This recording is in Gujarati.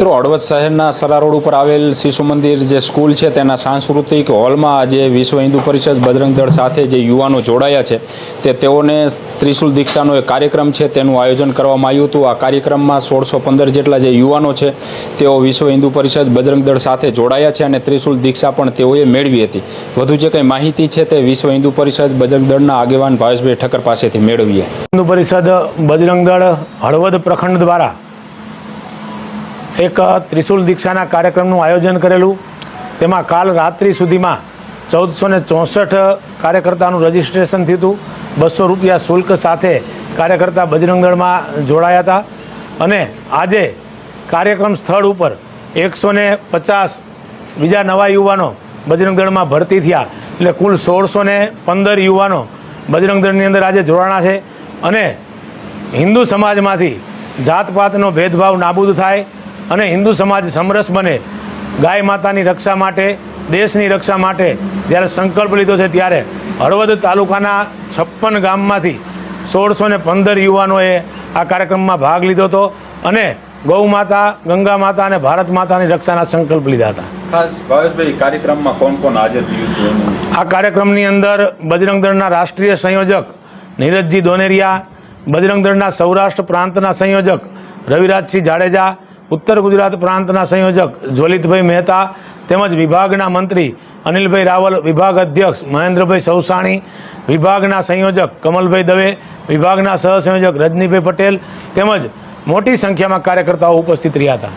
મિત્રો હળવદ શહેરના સરા રોડ ઉપર આવેલ શિશુ મંદિર જે સ્કૂલ છે, તેના સાંસ્કૃતિક હોલમાં આજે વિશ્વ હિન્દુ પરિષદ બજરંગ દળ સાથે જે યુવાનો જોડાયા છે, તે તેઓને ત્રિશુલ દીક્ષાનો એક કાર્યક્રમ છે, તેનું આયોજન કરવામાં આવ્યું હતું. આ કાર્યક્રમમાં સોળસો પંદર જેટલા જે યુવાનો છે, તેઓ વિશ્વ હિન્દુ પરિષદ બજરંગ દળ સાથે જોડાયા છે અને ત્રિશુલ દીક્ષા પણ તેઓએ મેળવી હતી. વધુ જે કંઈ માહિતી છે, તે વિશ્વ હિન્દુ પરિષદ બજરંગ દળના આગેવાન ભાવેશભાઈ ઠક્કર પાસેથી મેળવીએ. હિન્દુ પરિષદ બજરંગ દળ હળવદ પ્રખંડ દ્વારા એક ત્રિશુલ દીક્ષાના કાર્યક્રમનું આયોજન કરેલું. તેમાં કાલ રાત્રિ સુધીમાં ચૌદસો ને ચોસઠ કાર્યકર્તાનું રજીસ્ટ્રેશન થયું હતું. બસો રૂપિયા શુલ્ક સાથે કાર્યકર્તા બજરંગદળમાં જોડાયા હતા. અને આજે કાર્યક્રમ સ્થળ ઉપર એકસો ને પચાસ બીજા નવા યુવાનો બજરંગદળમાં ભરતી થયા. એટલે કુલ સોળસો ને પંદર યુવાનો બજરંગદળની અંદર આજે જોડાણા છે. અને હિન્દુ સમાજમાંથી જાતપાતનો ભેદભાવ નાબૂદ થાય. અને હિન્દુ સમાજ સમરસ બને. ગાય માતાની રક્ષા માટે દેશની રક્ષા માટે જ્યારે સંકલ્પ લીધો છે ત્યારે હળવદ તાલુકાના છપ્પન ગામમાંથી સોળસો ને પંદર યુવાનોએ આ કાર્યક્રમમાં ભાગ લીધો હતો અને ગૌ માતા ગંગા માતા અને ભારત માતાની રક્ષાના સંકલ્પ લીધા હતા. ખાસ ભાવેશભાઈ કાર્યક્રમમાં કોણ કોણ હાજર થયું આ કાર્યક્રમની અંદર બજરંગ દળના રાષ્ટ્રીય સંયોજક નીરજજી દોનેરિયા બજરંગ દળના સૌરાષ્ટ્ર પ્રાંતના સંયોજક રવિરાજસિંહ જાડેજા ઉત્તર ગુજરાત પ્રાંતના સંયોજક જ્વલિતભાઈ મહેતા તેમજ વિભાગના મંત્રી અનિલભાઈ રાવલ, વિભાગ અધ્યક્ષ મહેન્દ્રભાઈ સૌસાણી, વિભાગના સંયોજક કમલભાઈ દવે, વિભાગના સહસંયોજક રજનીભાઈ પટેલ તેમજ મોટી સંખ્યામાં કાર્યકર્તાઓ ઉપસ્થિત રહ્યા હતા.